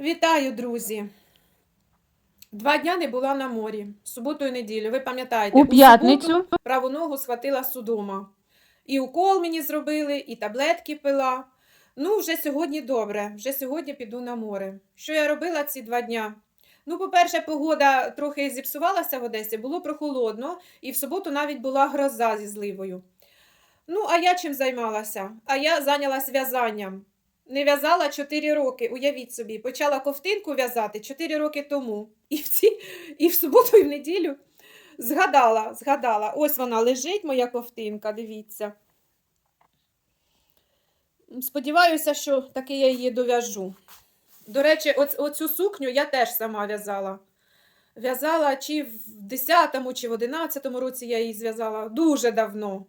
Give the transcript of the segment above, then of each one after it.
Вітаю, друзі! Два дня не була на морі, суботу і неділю. Ви пам'ятаєте, У п'ятницю праву ногу схватила судома. І укол мені зробили, і таблетки пила. Ну, вже сьогодні добре, вже сьогодні піду на море. Що я робила ці два дня? Ну, по-перше, погода трохи зіпсувалася в Одесі, було прохолодно, і в суботу навіть була гроза зі зливою. Ну, а я чим займалася? А я зайнялась в'язанням. Не в'язала 4 роки, уявіть собі, почала ковтинку в'язати 4 роки тому. І в, ці, і в суботу, і в неділю згадала, згадала. Ось вона лежить, моя ковтинка, дивіться. Сподіваюся, що таки я її дов'яжу. До речі, оц, оцю сукню я теж сама в'язала. В'язала чи в 10-му, чи в 11-му році я її зв'язала дуже давно.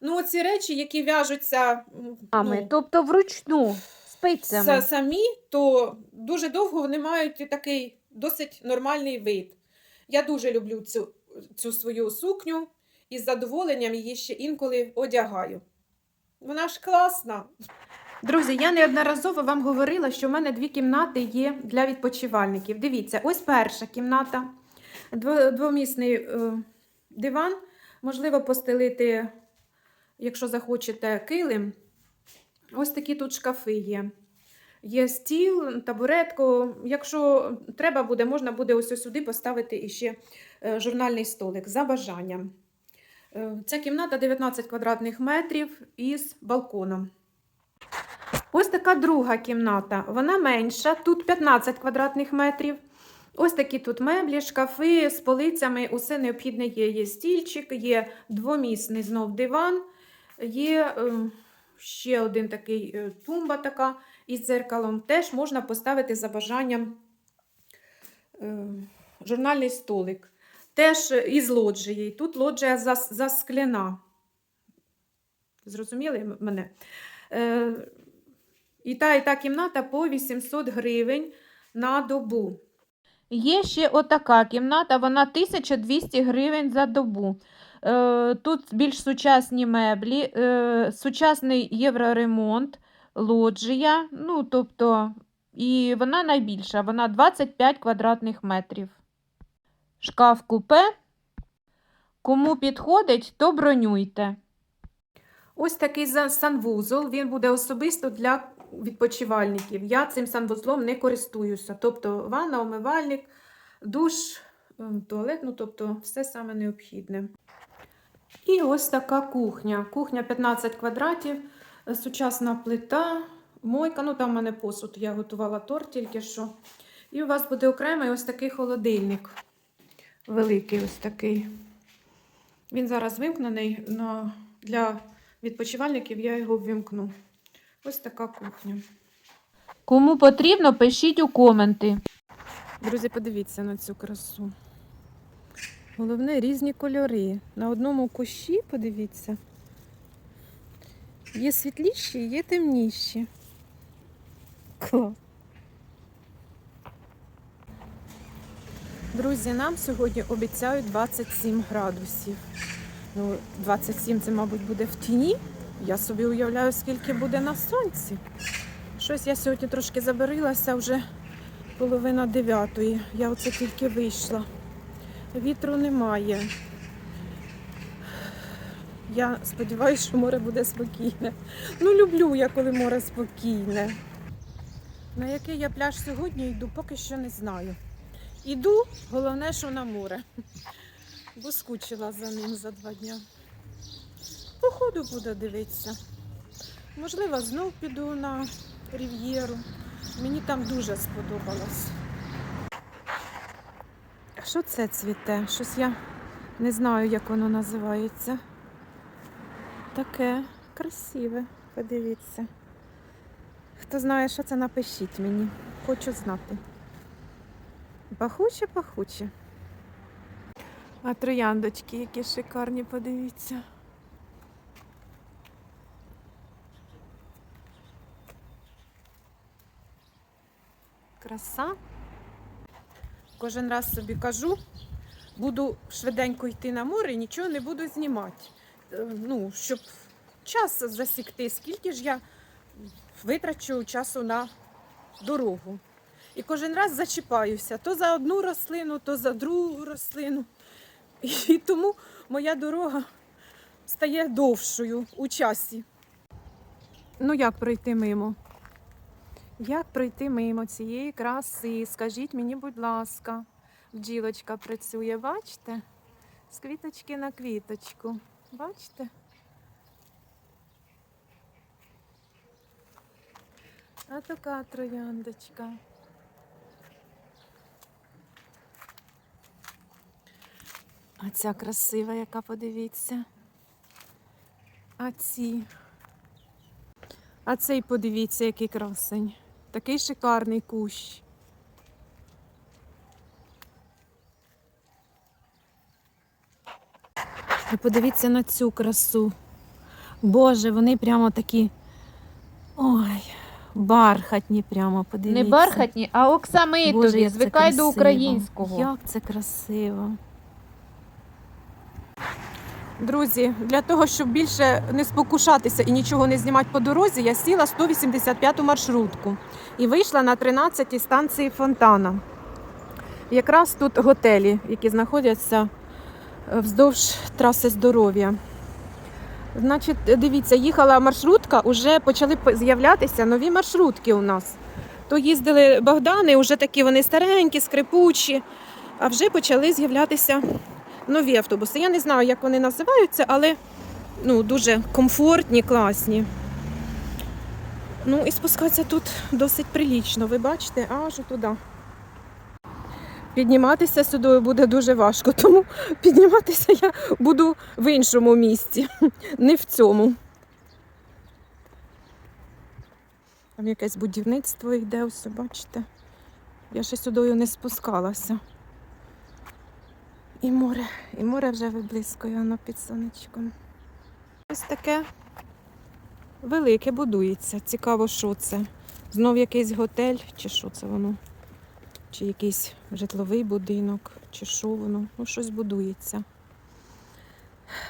Ну, оці речі, які в'яжуться ну, тобто вручну, спицями. Са- самі, то дуже довго вони мають і такий досить нормальний вид. Я дуже люблю цю, цю свою сукню і з задоволенням її ще інколи одягаю. Вона ж класна. Друзі, я неодноразово вам говорила, що в мене дві кімнати є для відпочивальників. Дивіться, ось перша кімната, дво- двомісний е, диван. Можливо, постелити, якщо захочете, килим. Ось такі тут шкафи є. Є стіл, табуретку. Якщо треба буде, можна буде ось сюди поставити іще е, журнальний столик за бажанням. Е, Ця кімната 19 квадратних метрів із балконом. Ось така друга кімната. Вона менша, тут 15 квадратних метрів. Ось такі тут меблі, шкафи з полицями, усе необхідне є. Є стільчик, є двомісний знов диван, є е, ще один такий е, тумба така із дзеркалом. Теж можна поставити за бажанням е, журнальний столик. Теж із лоджією. Тут лоджія зас- заскляна. Зрозуміли мене? Е, і та, і та кімната по 800 гривень на добу. Є ще отака кімната, вона 1200 гривень за добу. Е, тут більш сучасні меблі, сучасний євроремонт, лоджія, ну, тобто, і вона найбільша, вона 25 квадратних метрів. Шкаф купе. Кому підходить, то бронюйте. Ось такий санвузол, він буде особисто для відпочивальників. Я цим санвузлом не користуюся. Тобто ванна, умивальник, душ, туалет, ну тобто все саме необхідне. І ось така кухня. Кухня 15 квадратів, сучасна плита, мойка. Ну там в мене посуд, я готувала торт тільки що. І у вас буде окремий ось такий холодильник. Великий ось такий. Він зараз вимкнений на, для відпочивальників, я його ввімкну. Ось така кухня. Кому потрібно, пишіть у коменти. Друзі, подивіться на цю красу. Головне різні кольори. На одному кущі, подивіться. Є світліші, є темніші. Друзі, нам сьогодні обіцяють 27 градусів. Ну, 27 це, мабуть, буде в тіні. Я собі уявляю, скільки буде на сонці. Щось я сьогодні трошки забарилася вже половина дев'ятої. Я оце тільки вийшла. Вітру немає. Я сподіваюся, що море буде спокійне. Ну, люблю я, коли море спокійне. На який я пляж сьогодні йду, поки що не знаю. Іду, головне, що на море. Бо скучила за ним за два дня. Походу буду дивитися. Можливо, знов піду на Рів'єру. Мені там дуже сподобалось. Що це цвіте? Щось я не знаю, як воно називається. Таке красиве, подивіться. Хто знає, що це, напишіть мені. Хочу знати. Пахуче, пахуче. А трояндочки, які шикарні, подивіться. Краса. Кожен раз собі кажу, буду швиденько йти на море і нічого не буду знімати. Ну, щоб час засікти, скільки ж я витрачу часу на дорогу. І кожен раз зачіпаюся то за одну рослину, то за другу рослину. І тому моя дорога стає довшою у часі. Ну як пройти мимо? Як пройти мимо цієї краси? Скажіть мені, будь ласка, бджілочка працює, бачите? З квіточки на квіточку. Бачите? А така трояндочка. А ця красива, яка подивіться. А ці. А цей подивіться, який красень. Такий шикарний кущ. Ви подивіться на цю красу. Боже, вони прямо такі. Ой, бархатні прямо, подивіться. Не бархатні, а оксамитові. Звикай до українського. Як це красиво. Друзі, для того, щоб більше не спокушатися і нічого не знімати по дорозі, я сіла 185-ту маршрутку і вийшла на 13-й станції Фонтана. Якраз тут готелі, які знаходяться вздовж траси здоров'я. Значить, дивіться, їхала маршрутка, вже почали з'являтися нові маршрутки у нас. То їздили Богдани, вже такі вони старенькі, скрипучі, а вже почали з'являтися нові автобуси. Я не знаю, як вони називаються, але ну, дуже комфортні, класні. Ну і спускатися тут досить прилічно, ви бачите, аж туди. Підніматися сюди буде дуже важко, тому підніматися я буду в іншому місці, не в цьому. Там якесь будівництво йде, ось бачите. Я ще сюди не спускалася. І море, і море вже виблискує воно під сонечком. Ось таке велике будується. Цікаво, що це. Знов якийсь готель, чи що це воно? Чи якийсь житловий будинок, чи що воно? Ну, щось будується.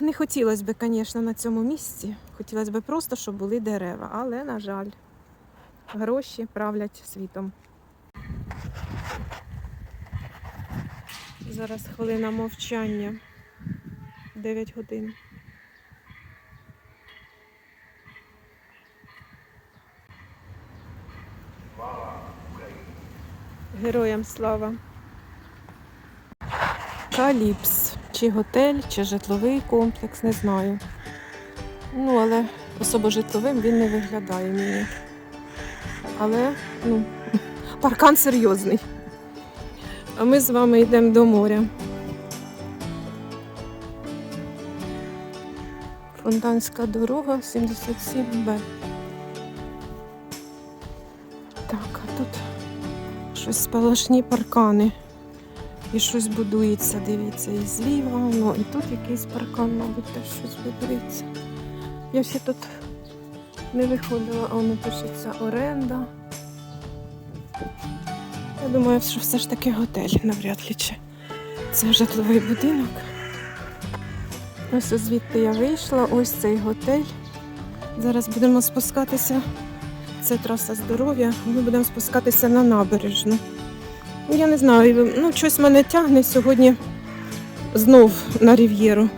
Не хотілося б, звісно, на цьому місці. Хотілося б просто, щоб були дерева, але, на жаль, гроші правлять світом. Зараз хвилина мовчання. 9 годин. Героям слава. Каліпс. Чи готель, чи житловий комплекс, не знаю. Ну, але особо житловим він не виглядає мені. Але, ну, паркан серйозний. А ми з вами йдемо до моря. Фонтанська дорога 77Б. Щось сполошні паркани. І щось будується, дивіться, і зліва, ну і тут якийсь паркан, мабуть, теж щось будується. Я ще тут не виходила, а воно пишеться оренда. Я думаю, що все ж таки готель, навряд ли чи це житловий будинок. Ось звідти я вийшла, ось цей готель. Зараз будемо спускатися. Це траса здоров'я. Ми будемо спускатися на набережну. Ну, Я не знаю, ну щось мене тягне сьогодні знов на рів'єру.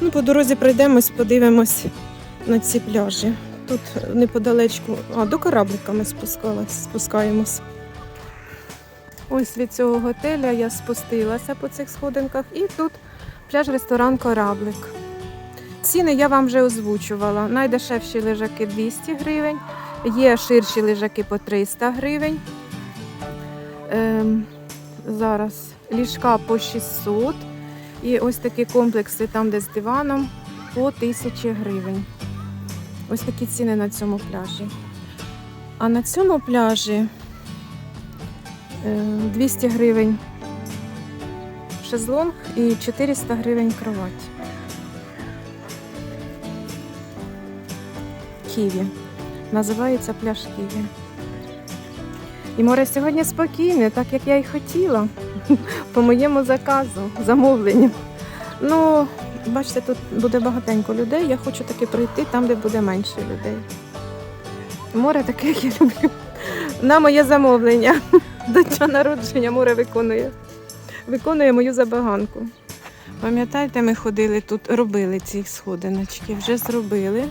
Ну, по дорозі пройдемось, подивимось на ці пляжі. Тут неподалечку, а до кораблика ми спускалась, спускаємось. Ось від цього готеля я спустилася по цих сходинках і тут пляж-ресторан Кораблик. Ціни я вам вже озвучувала. Найдешевші лежаки 200 гривень, є ширші лежаки по 300 гривень. Ем, зараз ліжка по 600. І ось такі комплекси, там, де з диваном, по 1000 гривень. Ось такі ціни на цьому пляжі. А на цьому пляжі е, 200 гривень шезлонг і 400 гривень кровать. Ківі. Називається пляж Ківі. І море сьогодні спокійне, так як я й хотіла. По моєму заказу, замовленню. Ну, бачите, тут буде багатенько людей. Я хочу таки прийти там, де буде менше людей. Море таке, як я люблю. На моє замовлення. до дня народження море виконує. Виконує мою забаганку. Пам'ятаєте, ми ходили тут, робили ці сходиночки, вже зробили.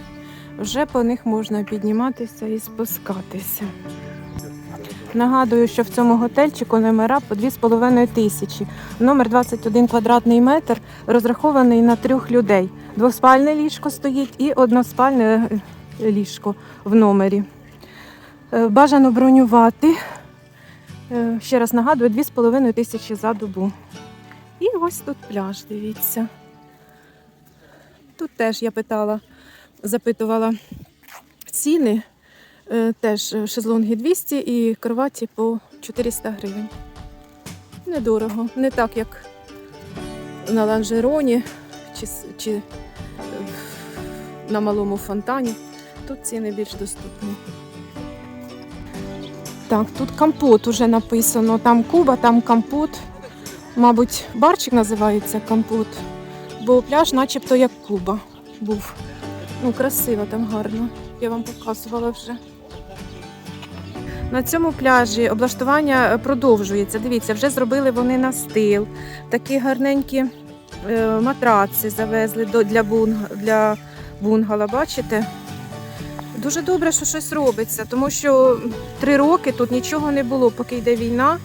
Вже по них можна підніматися і спускатися. Нагадую, що в цьому готельчику номера по 2,5 тисячі. Номер 21 квадратний метр розрахований на трьох людей. Двоспальне ліжко стоїть і односпальне е, ліжко в номері. Е, Бажано бронювати. Е, Ще раз нагадую, 2,5 тисячі за добу. І ось тут пляж, дивіться. Тут теж я питала, запитувала ціни. Е, Теж е, шезлонги 200 і кроваті по 400 гривень. Недорого. Не так, як на ланжероні чи, чи е, на малому фонтані. Тут ціни більш доступні. Так, тут компот уже написано. Там Куба, там компот. Мабуть, барчик називається компот, бо пляж начебто як Куба був. Ну, красиво там гарно. Я вам показувала вже. На цьому пляжі облаштування е, продовжується. Дивіться, вже зробили вони настил. Такі гарненькі е, матраци завезли для, бунг, для бунгала. Бачите? Дуже добре, що щось робиться, тому що три роки тут нічого не було, поки йде війна,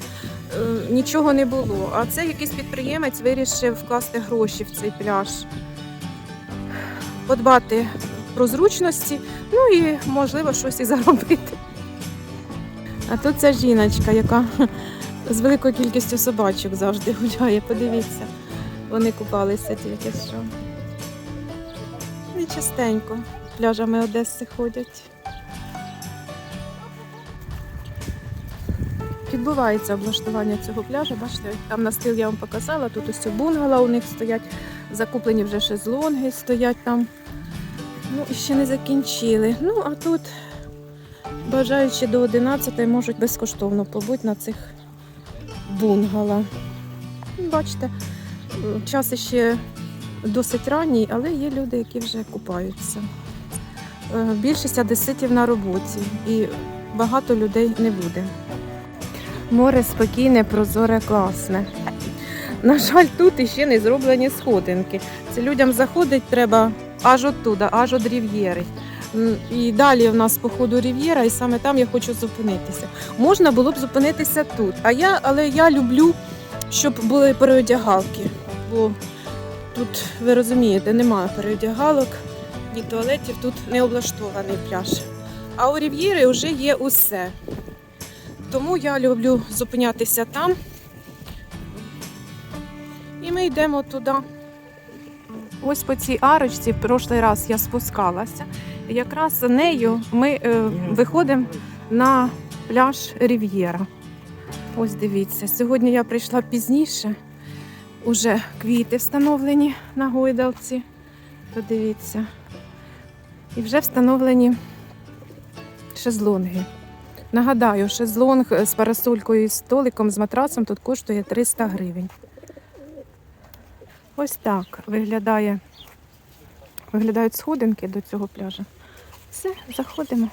е, нічого не було. А це якийсь підприємець вирішив вкласти гроші в цей пляж, подбати про зручності, ну і можливо щось і заробити. А тут ця жіночка, яка з великою кількістю собачок завжди гуляє. Подивіться, вони купалися тільки що. І частенько пляжами Одеси ходять. Відбувається облаштування цього пляжу. Бачите, там на стил я вам показала, тут ось бунгала у них стоять, закуплені вже шезлонги стоять там. Ну і ще не закінчили. Ну, а тут бажаючи до 11 можуть безкоштовно побути на цих бунгало. Бачите, час ще досить ранній, але є люди, які вже купаються. Е, Більшість одеситів на роботі і багато людей не буде. Море спокійне, прозоре, класне. На жаль, тут іще не зроблені сходинки. Це людям заходить треба аж оттуда, аж від рів'єри. І далі в нас по ходу рів'єра, і саме там я хочу зупинитися. Можна було б зупинитися тут. А я, але я люблю, щоб були переодягалки. Бо тут, ви розумієте, немає переодягалок, ні туалетів, тут не облаштований пляж. А у рів'єри вже є усе. Тому я люблю зупинятися там. І ми йдемо туди. Ось по цій арочці, в прошлий раз я спускалася. Якраз нею ми е, виходимо на пляж Рів'єра. Ось дивіться, сьогодні я прийшла пізніше. Уже квіти встановлені на гойдалці. Подивіться. І вже встановлені шезлонги. Нагадаю, шезлонг з парасолькою і столиком з матрацом тут коштує 300 гривень. Ось так виглядає, виглядають сходинки до цього пляжу. Все, заходимо.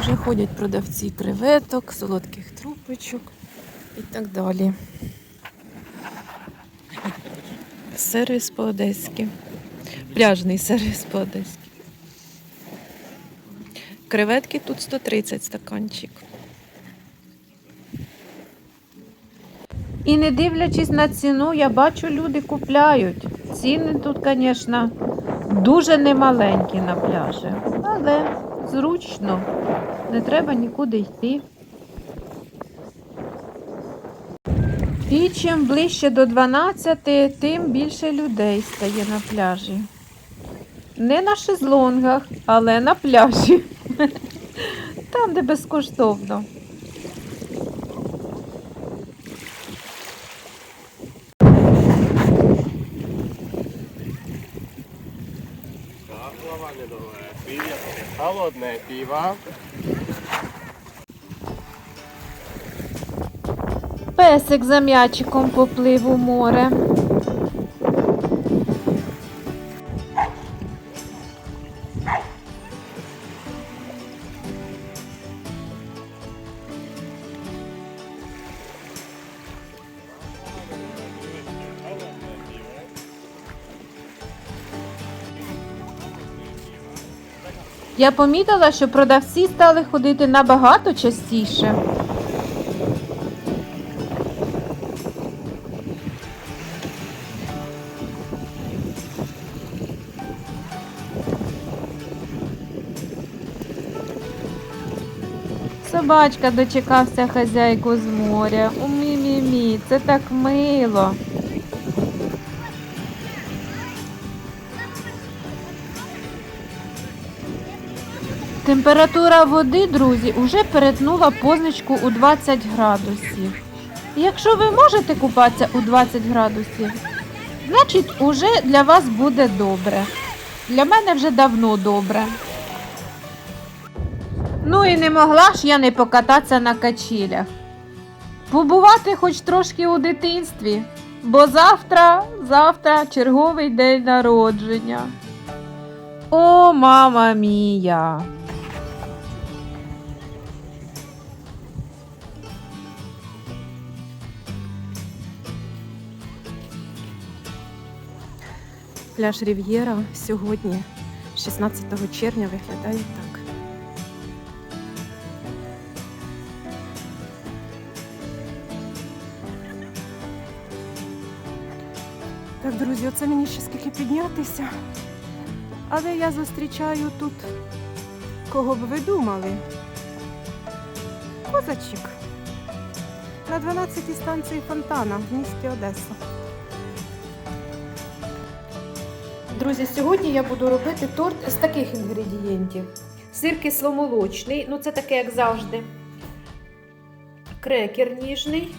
Вже ходять продавці креветок, солодких трупочок і так далі. Сервіс по-одеськи. Пляжний сервіс по-одеськи. Креветки тут 130 стаканчик. І не дивлячись на ціну, я бачу, люди купляють. Ціни тут, звісно, дуже немаленькі на пляжі, але зручно, не треба нікуди йти. І чим ближче до 12, тим більше людей стає на пляжі. Не на шезлонгах, але на пляжі. Там, де безкоштовно. Холодное пиво. Песик за м'ячиком поплив у море. Я помітила, що продавці стали ходити набагато частіше. Собачка дочекався хазяйку з моря. У мі-мі-мі, це так мило. Температура води, друзі, уже перетнула позначку у 20 градусів. Якщо ви можете купатися у 20 градусів, значить уже для вас буде добре. Для мене вже давно добре. Ну і не могла ж я не покататися на качелях. Побувати хоч трошки у дитинстві, бо завтра, завтра черговий день народження. О, мама мія! Пляж Рів'єра сьогодні, 16 червня, виглядає так. Так, друзі, оце мені ще скільки піднятися. Але я зустрічаю тут, кого б ви думали? Козачок. На 12-й станції фонтана в місті Одеса. Друзі, сьогодні я буду робити торт з таких інгредієнтів: сир кисломолочний, ну це таке, як завжди. Крекер ніжний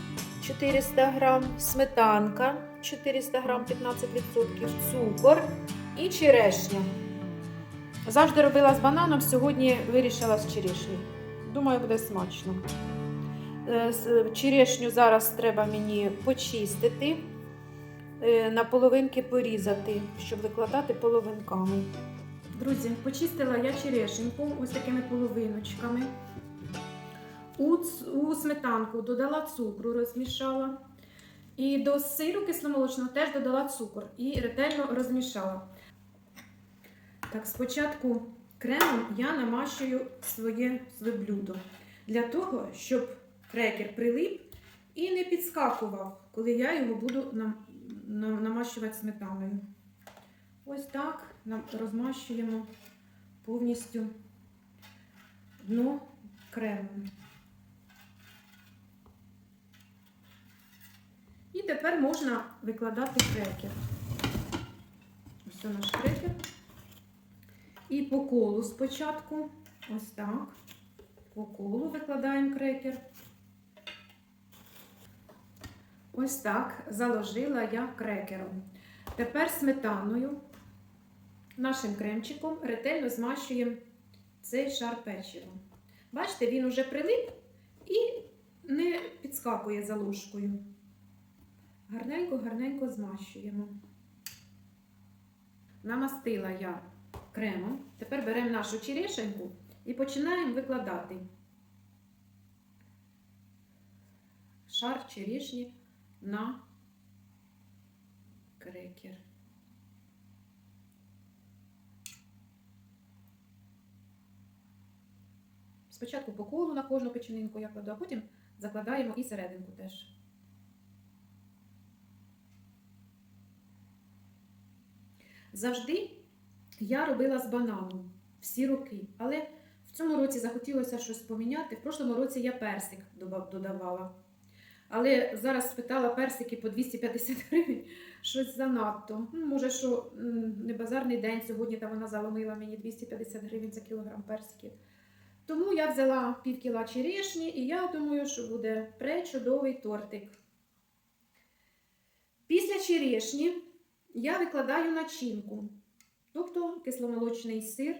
400 грам, сметанка 400 грам 15%, цукор і черешня. Завжди робила з бананом, сьогодні вирішила з черешні. Думаю, буде смачно. Е, Черешню зараз треба мені почистити на половинки порізати, щоб викладати половинками. Друзі, почистила я черешеньку ось такими половиночками. У, у сметанку додала цукру, розмішала. І до сиру кисломолочного теж додала цукор і ретельно розмішала. Так, спочатку кремом я намащую своє, своє блюдо для того, щоб крекер прилип і не підскакував, коли я його буду намащувати сметаною. Ось так розмащуємо повністю дно кремом. І тепер можна викладати крекер. Ось наш крекер. І по колу спочатку. Ось так. По колу викладаємо крекер. Ось так заложила я крекером. Тепер сметаною, нашим кремчиком ретельно змащуємо цей шар печива. Бачите, він уже прилип і не підскакує за ложкою. Гарненько-гарненько змащуємо. Намастила я кремом. Тепер беремо нашу черешеньку і починаємо викладати шар черешні на крекер. Спочатку по колу на кожну печенинку я кладу, а потім закладаємо і серединку теж. Завжди я робила з бананом всі роки, але в цьому році захотілося щось поміняти. В прошлому році я персик додавала. Але зараз спитала персики по 250 гривень, щось занадто. Ну, може, що не базарний день сьогодні, та вона заломила мені 250 гривень за кілограм персиків. Тому я взяла пів кіла черешні, і я думаю, що буде пречудовий тортик. Після черешні я викладаю начинку, тобто кисломолочний сир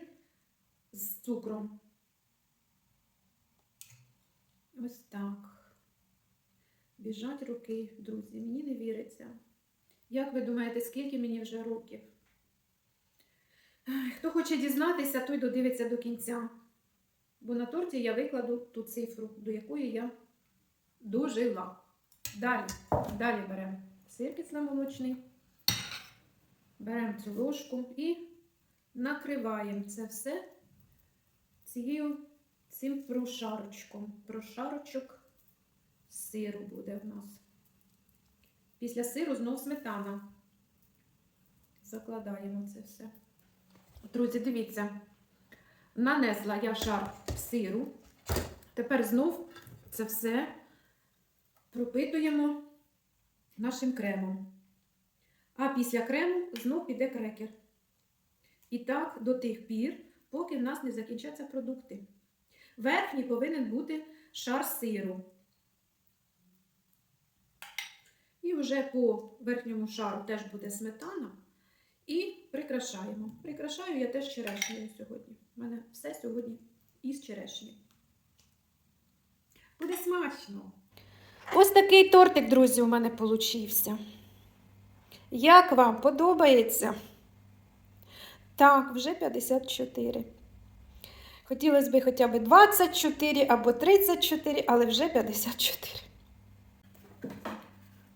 з цукром. Ось так. Біжать руки, друзі, мені не віриться. Як ви думаєте, скільки мені вже років? Хто хоче дізнатися, той додивиться до кінця. Бо на торті я викладу ту цифру, до якої я дожила. Далі, далі беремо сир кисломолочний, беремо цю ложку і накриваємо це все цією, цим прошарочком. Прошарочок сиру буде в нас. Після сиру знов сметана. Закладаємо це все. Друзі, дивіться, нанесла я шар сиру. Тепер знов це все пропитуємо нашим кремом. А після крему знов піде крекер. І так до тих пір, поки в нас не закінчаться продукти. Верхній повинен бути шар сиру. І вже по верхньому шару теж буде сметана. І прикрашаємо. Прикрашаю я теж черешнею сьогодні. У мене все сьогодні із черешні. Буде смачно. Ось такий тортик, друзі, у мене получився. Як вам подобається? Так, вже 54. Хотілося б хоча б 24 або 34, але вже 54.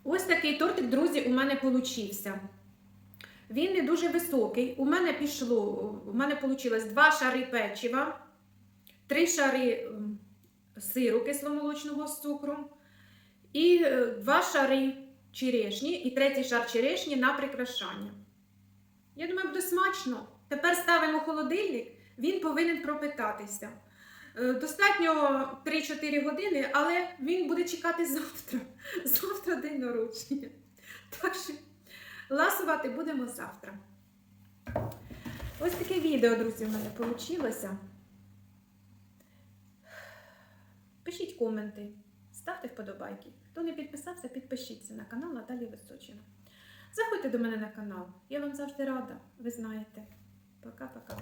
Ось такий тортик, друзі, у мене получився. Він не дуже високий. У мене пішло, у мене вийшло два шари печива, три шари сиру кисломолочного з цукром і е, два шари черешні, і третій шар черешні на прикрашання. Я думаю, буде смачно. Тепер ставимо холодильник, він повинен пропитатися. Е, Достатньо 3-4 години, але він буде чекати завтра. Завтра день народження. Так що ласувати будемо завтра. Ось таке відео, друзі, в мене вийшло. Пишіть коменти, ставте вподобайки. Хто не підписався, підпишіться на канал Наталі Височина. Заходьте до мене на канал. Я вам завжди рада, ви знаєте. Пока-пока.